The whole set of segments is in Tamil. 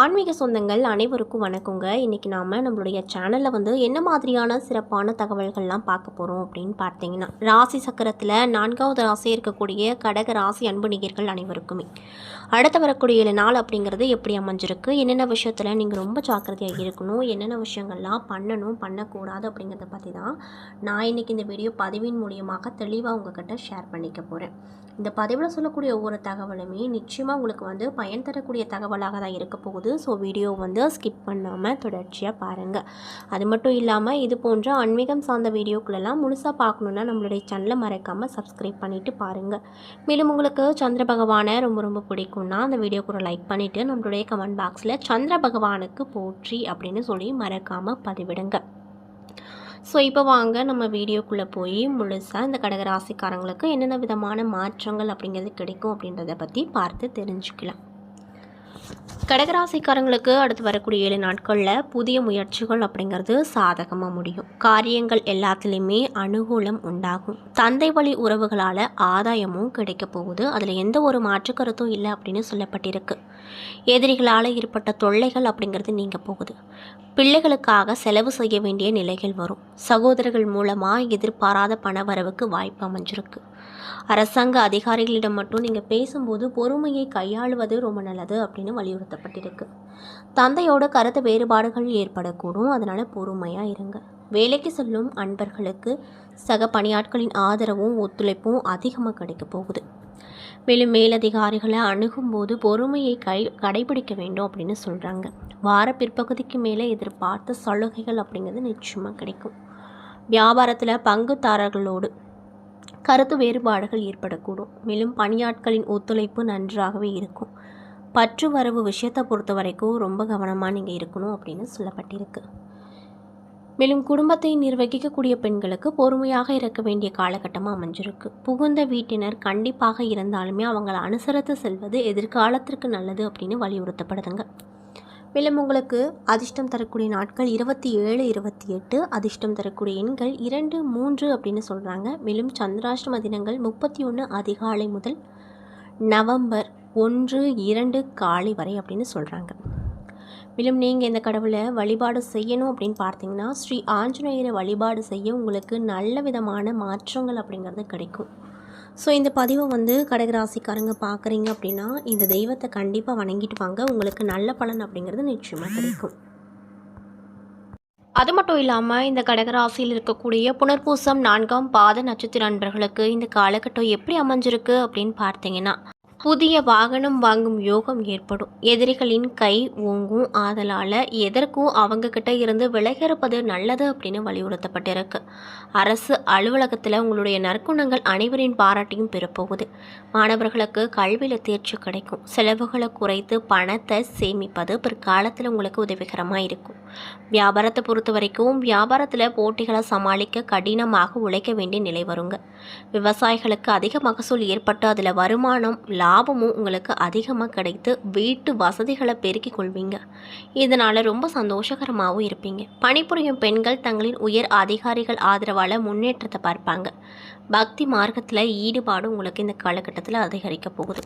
ஆன்மீக சொந்தங்கள் அனைவருக்கும் வணக்கங்க. இன்றைக்கி நாம் நம்மளுடைய சேனலில் வந்து என்ன மாதிரியான சிறப்பான தகவல்கள்லாம் பார்க்க போகிறோம் அப்படின்னு பார்த்தீங்கன்னா ராசி சக்கரத்தில் நான்காவது ராசி இருக்கக்கூடிய கடக ராசி அன்பு நிகர்கள் அனைவருக்குமே. அடுத்து வரக்கூடிய நாள் அப்படிங்கிறது எப்படி அமைஞ்சிருக்கு? என்னென்ன விஷயத்தில் நீங்கள் ரொம்ப ஜாக்கிரதையாக இருக்கணும்? என்னென்ன விஷயங்கள்லாம் பண்ணணும்? பண்ணக்கூடாது அப்படிங்கிறத பற்றி தான் நான் இன்றைக்கி இந்த வீடியோ பதிவின் மூலியமாக தெளிவாக உங்ககிட்ட ஷேர் பண்ணிக்க போகிறேன் இந்த பதிவில் சொல்லக்கூடிய ஒவ்வொரு தகவலுமே நிச்சயமாக உங்களுக்கு வந்து பயன் தரக்கூடிய தகவலாக தான் இருக்க போகுது. ஸோ வீடியோ வந்து ஸ்கிப் பண்ணாமல் தொடர்ச்சியாக பாருங்கள் அது மட்டும் இல்லாமல் இது போன்ற ஆன்மீகம் சார்ந்த வீடியோக்களெல்லாம் முழுசாக பார்க்கணுன்னா நம்மளுடைய சேனலை மறக்காமல் சப்ஸ்கிரைப் பண்ணிவிட்டு பாருங்கள் மேலும் உங்களுக்கு சந்திர பகவானை ரொம்ப ரொம்ப பிடிக்கும்னா அந்த வீடியோக்கு ஒரு லைக் பண்ணிவிட்டு நம்மளுடைய கமெண்ட் பாக்ஸில் சந்திர பகவானுக்கு போற்றி அப்படின்னு சொல்லி மறக்காமல் பதிவிடுங்க. ஸோ இப்போ வாங்க நம்ம வீடியோக்குள்ளே போய் முழுசாக இந்த கடகராசிக்காரங்களுக்கு என்னென்ன விதமான மாற்றங்கள் அப்படிங்கிறது கிடைக்கும் அப்படின்றத பற்றி பார்த்து தெரிஞ்சுக்கலாம். கடகராசிக்காரங்களுக்கு அடுத்து வரக்கூடிய ஏழு நாட்களில் புதிய முயற்சிகள் அப்படிங்கிறது சாதகமாக முடியும். காரியங்கள் எல்லாத்துலேயுமே அனுகூலம் உண்டாகும். தந்தை வழி உறவுகளால் ஆதாயமும் கிடைக்க போகுது. அதில் எந்த ஒரு மாற்று கருத்தும் இல்லை அப்படின்னு சொல்லப்பட்டிருக்கு. எதிரிகளால் ஏற்பட்ட தொல்லைகள் அப்படிங்கிறது நீங்க போகுது. பிள்ளைகளுக்காக செலவு செய்ய வேண்டிய நிலைகள் வரும். சகோதரர்கள் மூலமாக எதிர்பாராத பண வரவுக்கு வாய்ப்பு அமைஞ்சிருக்கு. அரசாங்க அதிகாரிகளிடம் மட்டும் நீங்கள் பேசும்போது பொறுமையை கையாளுவது ரொம்ப நல்லது அப்படின்னு வலியுறுத்தப்பட்டிருக்கு. தந்தையோட கருத்து வேறுபாடுகள் ஏற்படக்கூடும். அதனால் பொறுமையாக இருங்க. வேலைக்கு செல்லும் அன்பர்களுக்கு சக பணியாட்களின் ஆதரவும் ஒத்துழைப்பும் அதிகமாக கிடைக்க போகுது. மேலும் மேலதிகாரிகளை அணுகும்போது பொறுமையை கை கடைபிடிக்க வேண்டும் அப்படின்னு சொல்கிறாங்க வார பிற்பகுதிக்கு மேலே எதிர்பார்த்த சலுகைகள் அப்படிங்கிறது நிச்சயமாக கிடைக்கும். வியாபாரத்தில் பங்குதாரர்களோடு கருத்து வேறுபாடுகள் ஏற்படக்கூடும். மேலும் பணியாட்களின் ஒத்துழைப்பு நன்றாகவே இருக்கும். பற்று வரவு விஷயத்தை பொறுத்த வரைக்கும் ரொம்ப கவனமாக நீங்கள் இருக்கணும் அப்படின்னு சொல்லப்பட்டிருக்கு. மேலும் குடும்பத்தை நிர்வகிக்கக்கூடிய பெண்களுக்கு பொறுமையாக இருக்க வேண்டிய காலகட்டமாக அமைஞ்சிருக்கு. புகுந்த வீட்டினர் கண்டிப்பாக இருந்தாலுமே அவங்கள அனுசரித்து செல்வது எதிர்காலத்திற்கு நல்லது அப்படின்னு வலியுறுத்தப்படுதுங்க. மேலும் உங்களுக்கு அதிர்ஷ்டம் தரக்கூடிய நாட்கள் இருபத்தி ஏழு இருபத்தி எட்டு அதிர்ஷ்டம் தரக்கூடிய எண்கள் இரண்டு மூன்று அப்படின்னு சொல்கிறாங்க மேலும் சந்திராஷ்டம தினங்கள் முப்பத்தி ஒன்று அதிகாலை முதல் நவம்பர் ஒன்று இரண்டு காலை வரை அப்படின்னு சொல்கிறாங்க மேலும் நீங்கள் இந்த கடவுளை வழிபாடு செய்யணும் அப்படின்னு பார்த்தீங்கன்னா ஸ்ரீ ஆஞ்சநேயரை வழிபாடு செய்ய உங்களுக்கு நல்ல விதமான மாற்றங்கள் அப்படிங்கிறது கிடைக்கும். ஸோ இந்த பதிவை வந்து கடகராசிக்காரங்க பார்க்குறீங்க அப்படின்னா இந்த தெய்வத்தை கண்டிப்பாக வணங்கிட்டு வாங்க. உங்களுக்கு நல்ல பலன் அப்படிங்கிறது நிச்சயமாக கிடைக்கும். அது மட்டும் இல்லாமல் இந்த கடகராசியில் இருக்கக்கூடிய புனர்பூசம் நான்காம் பாத நட்சத்திர அன்பர்களுக்கு இந்த காலகட்டம் எப்படி அமைஞ்சிருக்கு அப்படின்னு பார்த்தீங்கன்னா புதிய வாகனம் வாங்கும் யோகம் ஏற்படும். எதிரிகளின் கை ஓங்கும். ஆதலால் எதற்கும் அவங்க கிட்ட இருந்து விலகிறப்பது நல்லது அப்படின்னு வலியுறுத்தப்பட்டிருக்கு. அரசு அலுவலகத்தில் உங்களுடைய நற்குணங்கள் அனைவரின் பாராட்டியும் பெறப்போகுது. மாணவர்களுக்கு கல்வியில் தேர்ச்சி கிடைக்கும். செலவுகளை குறைத்து பணத்தை சேமிப்பது பிற்காலத்தில் உங்களுக்கு உதவிகரமாக இருக்கும். வியாபாரத்தை பொறுத்த வரைக்கும் வியாபாரத்தில் போட்டிகளை சமாளிக்க கடினமாக உழைக்க வேண்டிய நிலை வருங்க. விவசாயிகளுக்கு அதிக மகசூல் ஏற்பட்டு அதில் வருமானம் லாபமும் உங்களுக்கு அதிகமாக கிடைத்து வீட்டு வசதிகளை பெருக்கிக் கொள்வீங்க. இதனால் ரொம்ப சந்தோஷகரமாகவும் இருப்பீங்க. பணிபுரியும் பெண்கள் தங்களின் உயர் அதிகாரிகள் ஆதரவால் முன்னேற்றத்தை பார்ப்பாங்க. பக்தி மார்க்கத்தில் ஈடுபாடு உங்களுக்கு இந்த காலகட்டத்தில் அதிகரிக்க போகுது.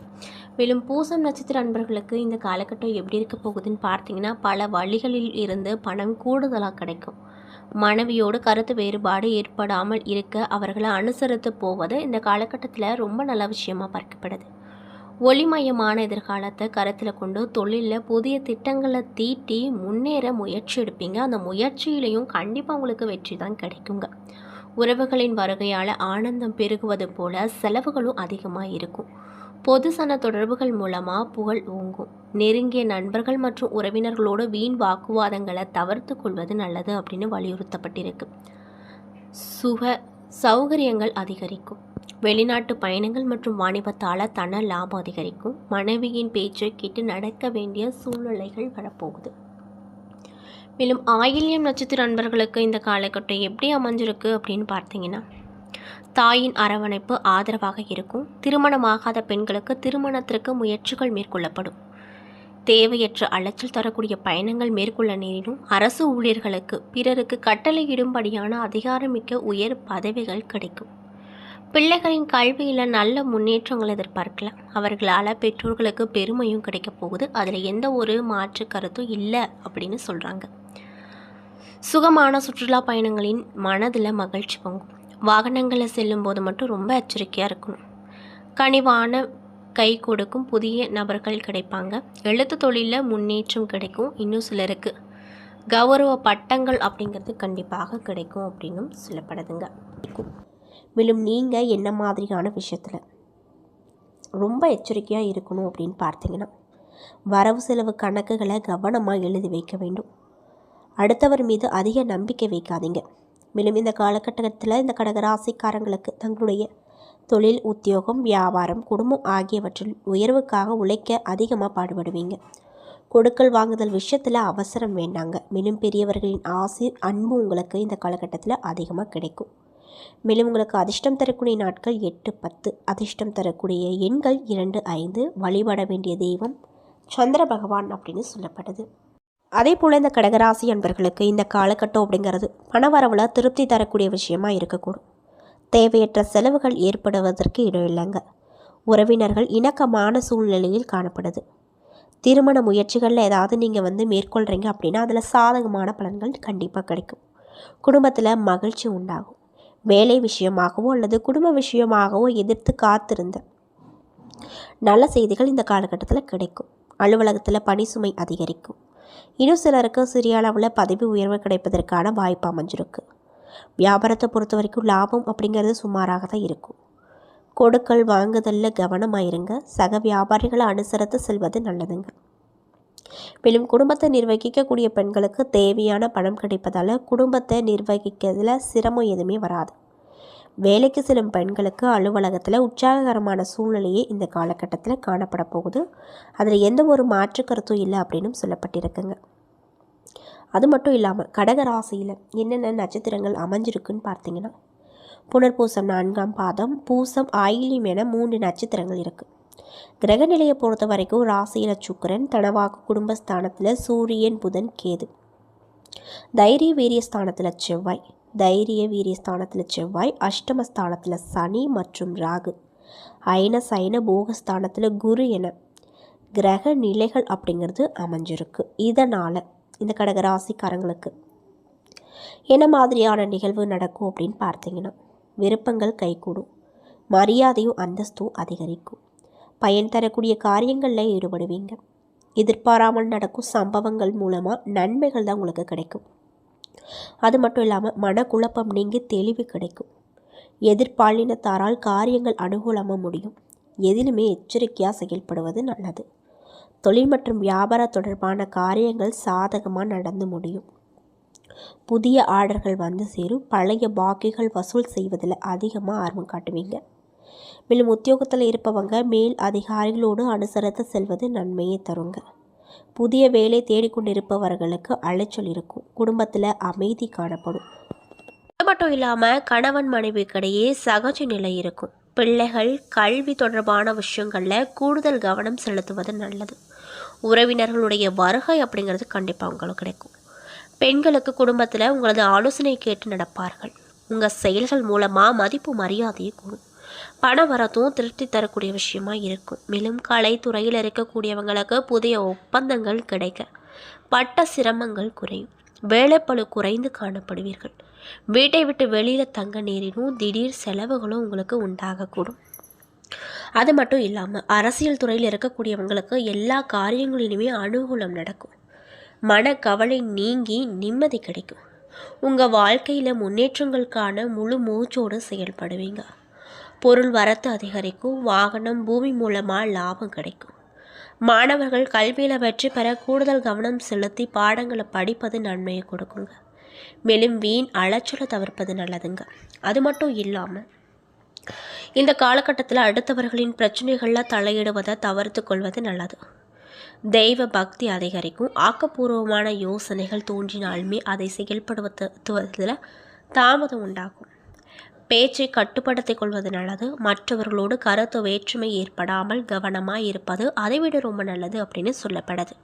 மேலும் பூசம் நட்சத்திர அன்பர்களுக்கு இந்த காலகட்டம் எப்படி இருக்க போகுதுன்னு பார்த்தீங்கன்னா பல வழிகளில் இருந்து பணம் கூடுதலாக கிடைக்கும். மனைவியோடு கருத்து வேறுபாடு ஏற்படாமல் இருக்க அவர்களை அனுசரித்து போவது இந்த காலகட்டத்தில் ரொம்ப நல்ல விஷயமாக பார்க்கப்படுது. ஒளிமயமான எதிர்காலத்தை கருத்தில் கொண்டு தொழிலில் புதிய திட்டங்களை தீட்டி முன்னேற முயற்சி எடுப்பீங்க. அந்த முயற்சியிலையும் கண்டிப்பாக உங்களுக்கு வெற்றி தான் கிடைக்குங்க. உறவுகளின் வருகையால் ஆனந்தம் பெருகுவது போல செலவுகளும் அதிகமாக இருக்கும். பொது சன தொடர்புகள் மூலமாக புகழ் ஓங்கும். நெருங்கிய நண்பர்கள் மற்றும் உறவினர்களோடு வீண் வாக்குவாதங்களை தவிர்த்து கொள்வது நல்லது அப்படின்னு வலியுறுத்தப்பட்டிருக்கு. சுக சௌகரியங்கள் அதிகரிக்கும். வெளிநாட்டு பயணங்கள் மற்றும் வாணிபத்தால் தன லாபம் அதிகரிக்கும். மனைவியின் பேச்சை கேட்டு நடக்க வேண்டிய சூழ்நிலைகள் வரப்போகுது. மேலும் ஆயில்யம் நட்சத்திர நண்பர்களுக்கு இந்த காலகட்டம் எப்படி அமைஞ்சிருக்கு அப்படின்னு பார்த்தீங்கன்னா தாயின் அரவணைப்பு ஆதரவாக இருக்கும். திருமணமாகாத பெண்களுக்கு திருமணத்திற்கு முயற்சிகள் மேற்கொள்ளப்படும். தேவையற்ற அலைச்சல் தரக்கூடிய பயணங்கள் மேற்கொள்ள நேரிடும். அரசு ஊழியர்களுக்கு பிறருக்கு கட்டளையிடும்படியான அதிகாரமிக்க உயர் பதவிகள் கிடைக்கும். பிள்ளைகளின் கல்வியில் நல்ல முன்னேற்றங்கள் எதிர்பார்க்கலாம். அவர்களால் பெற்றோர்களுக்கு பெருமையும் கிடைக்க போகுது. அதில் எந்த ஒரு மாற்று கருத்தும் இல்லை அப்படின்னு சொல்கிறாங்க சுகமான சுற்றுலா பயணங்களின் மனதில் மகிழ்ச்சி பொங்கும். வாகனங்களில் செல்லும்போது மட்டும் ரொம்ப எச்சரிக்கையாக இருக்கணும். கனிவான கை கொடுக்கும் புதிய நபர்கள் கிடைப்பாங்க. எழுத்து தொழிலில் முன்னேற்றம் கிடைக்கும். இன்னும் சிலருக்கு கௌரவ பட்டங்கள் அப்படிங்கிறது கண்டிப்பாக கிடைக்கும் அப்படின்னும் சொல்லப்படுதுங்க. மேலும் நீங்கள் என்ன மாதிரியான விஷயத்தில் ரொம்ப எச்சரிக்கையாக இருக்கணும் அப்படின்னு பார்த்தீங்கன்னா வரவு செலவு கணக்குகளை கவனமாக எழுதி வைக்க வேண்டும். அடுத்தவர் மீது அதிக நம்பிக்கை வைக்காதீங்க. மேலும் இந்த காலகட்டத்தில் இந்த கடகராசிக்காரங்களுக்கு தங்களுடைய தொழில் உத்தியோகம் வியாபாரம் குடும்பம் ஆகியவற்றில் உயர்வுக்காக உழைக்க அதிகமாக பாடுபடுவீங்க. கொடுக்கல் வாங்குதல் விஷயத்தில் அவசரம் வேண்டாங்க. மேலும் பெரியவர்களின் ஆசை அன்பு உங்களுக்கு இந்த காலகட்டத்தில் அதிகமாக கிடைக்கும். மேலும் உங்களுக்கு அதிர்ஷ்டம் தரக்கூடிய நாட்கள் எட்டு பத்து. அதிர்ஷ்டம் தரக்கூடிய எண்கள் இரண்டு ஐந்து. வழிபட வேண்டிய தெய்வம் சந்திர பகவான் அப்படின்னு சொல்லப்படுது. அதே போல் இந்த கடகராசி அன்பர்களுக்கு இந்த காலகட்டம் அப்படிங்கிறது பணவரவில் திருப்தி தரக்கூடிய விஷயமா இருக்கக்கூடும். தேவையற்ற செலவுகள் ஏற்படுவதற்கு இடமில்லைங்க உறவினர்கள் இணக்கமான சூழ்நிலையில் காணப்படுது. திருமண முயற்சிகளில் ஏதாவது நீங்கள் வந்து மேற்கொள்கிறீங்க அப்படின்னா அதில் சாதகமான பலன்கள் கண்டிப்பாக கிடைக்கும். குடும்பத்தில் மகிழ்ச்சி உண்டாகும். வேலை விஷயமாகவோ அல்லது குடும்ப விஷயமாகவோ எதிர்த்து காத்திருந்த நல்ல செய்திகள் இந்த காலகட்டத்தில் கிடைக்கும். அலுவலகத்தில் பணி சுமை அதிகரிக்கும். இன்னும் சிலருக்கு சிறிய அளவில் பதவி உயர்வு கிடைப்பதற்கான வாய்ப்பு அமைஞ்சிருக்கு. வியாபாரத்தை பொறுத்த வரைக்கும் லாபம் அப்படிங்கிறது சுமாராக தான் இருக்கும். கொடுக்கல் வாங்குதலில் கவனமாயிருங்க. சக வியாபாரிகளை அனுசரித்து செல்வது நல்லதுங்க. மேலும் குடும்பத்தை நிர்வகிக்கக்கூடிய பெண்களுக்கு தேவையான பணம் கிடைப்பதால் குடும்பத்தை நிர்வகிக்கிறதுல சிரமம் எதுவுமே வராது. வேலைக்கு செல்லும் பெண்களுக்கு அலுவலகத்தில் உற்சாககரமான சூழ்நிலையே இந்த காலகட்டத்தில் காணப்பட போகுது அதில் எந்த ஒரு மாற்று கருத்தும் இல்லை அப்படின்னும் சொல்லப்பட்டிருக்குங்க. அது மட்டும் இல்லாமல் கடகராசியில் என்னென்ன நட்சத்திரங்கள் அமைஞ்சிருக்குன்னு பார்த்தீங்கன்னா புனர்பூசம் நான்காம் பாதம் பூசம் ஆயிலியம் என மூன்று நட்சத்திரங்கள் இருக்குது கிரகநிலையை பொறுத்த வரைக்கும் ராசியில் சுக்கரன் தனவாக்கு குடும்பஸ்தானத்தில் சூரியன் புதன் கேது. தைரிய வீரியஸ்தானத்தில் செவ்வாய். தைரிய வீரியஸ்தானத்தில் செவ்வாய் அஷ்டமஸ்தானத்தில் சனி மற்றும் ராகு. ஐன சைன போகஸ்தானத்தில் குரு என கிரக நிலைகள் அப்படிங்கிறது அமைஞ்சிருக்கு. இதனால் இந்த கடக ராசிக்காரங்களுக்கு. என்ன மாதிரியான நிகழ்வு நடக்கும் அப்படின்னு பார்த்தீங்கன்னா விருப்பங்கள் கைகூடும். மரியாதையும் அந்தஸ்தும் அதிகரிக்கும். பயன் தரக்கூடிய காரியங்களில் ஈடுபடுவீங்க. எதிர்பாராமல் நடக்கும் சம்பவங்கள் மூலமாக நன்மைகள் தான் உங்களுக்கு கிடைக்கும். அது மட்டும் இல்லாமல் மனக்குழப்பம் நீங்கி தெளிவு கிடைக்கும். எதிர்பாலினத்தாரால் காரியங்கள் அனுகூலமாக முடியும். எதிலுமே எச்சரிக்கையாக செயல்படுவது நல்லது. தொழில் மற்றும் வியாபார தொடர்பான காரியங்கள் சாதகமாக நடந்து முடியும். புதிய ஆர்டர்கள் வந்து சேரும். பழைய பாக்கிகள் வசூல் செய்வதில் அதிகமாக ஆர்வம் காட்டுவீங்க. மேலும் உத்தியோகத்தில் இருப்பவங்க மேல் அதிகாரிகளோடு அனுசரித்து செல்வது நன்மையை தருங்க. புதிய வேலை தேடிக்கொண்டிருப்பவர்களுக்கு அலைச்சல் இருக்கும். குடும்பத்தில் அமைதி காணப்படும். அது மட்டும் இல்லாமல் கணவன் மனைவிக்கிடையே சகஜ நிலை இருக்கும். பிள்ளைகள் கல்வி தொடர்பான விஷயங்களில் கூடுதல் கவனம் செலுத்துவது நல்லது. உறவினர்களுடைய வருகை அப்படிங்கிறது கண்டிப்பாக உங்களுக்கு கிடைக்கும். பெண்களுக்கு குடும்பத்தில் உங்களது ஆலோசனை கேட்டு நடப்பார்கள். உங்கள் செயல்கள் மூலமாக மதிப்பு மரியாதையை கூடும். பண வரத்தும் திருப்தி தரக்கூடிய விஷயமா இருக்கும். மேலும் கலைத்துறையில் இருக்கக்கூடியவங்களுக்கு புதிய ஒப்பந்தங்கள் கிடைக்க பட்ட சிரமங்கள் குறையும். வேலைப்பழு குறைந்து காணப்படுவீர்கள். வீட்டை விட்டு வெளியில் தங்க நேரினும் திடீர் செலவுகளும் உங்களுக்கு உண்டாகக்கூடும். அது மட்டும் இல்லாமல் அரசியல் துறையில் இருக்கக்கூடியவங்களுக்கு எல்லா காரியங்களிலுமே அனுகூலம் நடக்கும். மனக்கவலை நீங்கி நிம்மதி கிடைக்கும். உங்கள் வாழ்க்கையில் முன்னேற்றங்களுக்கான முழு மூச்சோடு செயல்படுவீங்க. பொருள் வரத்து அதிகரிக்கும் வாகனம் பூமி மூலமாக லாபம் கிடைக்கும். மாணவர்கள் கல்வியில் வெற்றி பெற கூடுதல் கவனம் செலுத்தி பாடங்களை படிப்பது நன்மையை கொடுக்குங்க. மேலும் வீண் அலைச்சலை தவிர்ப்பது நல்லதுங்க. அது மட்டும் இல்லாமல் இந்த காலகட்டத்தில் அடுத்தவர்களின் பிரச்சனைகளில் தலையிடுவதை தவிர்த்து கொள்வது நல்லது. தெய்வ பக்தி அதிகரிக்கும். ஆக்கப்பூர்வமான யோசனைகள் தோன்றினாலுமே அதை செயல்படுத்துவதில் தாமதம் உண்டாகும். பேச்சை கட்டுப்படுத்திக் கொள்வது நல்லது. மற்றவர்களோடு கருத்து வேற்றுமை ஏற்படாமல் கவனமாக இருப்பது அதைவிட ரொம்ப நல்லது அப்படின்னு சொல்லப்படுது.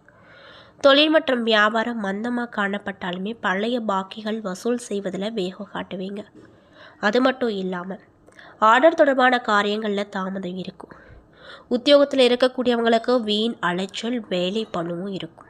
தொழில் மற்றும் வியாபாரம் மந்தமாக காணப்பட்டாலுமே பழைய பாக்கிகள் வசூல் செய்வதில் வேகம் காட்டுவீங்க. அது மட்டும் இல்லாமல் ஆர்டர் தொடர்பான காரியங்களில் தாமதம் இருக்கும். உத்தியோகத்தில் இருக்கக்கூடியவங்களுக்கு வீண் அலைச்சல் வேலை பணுவும் இருக்கும்.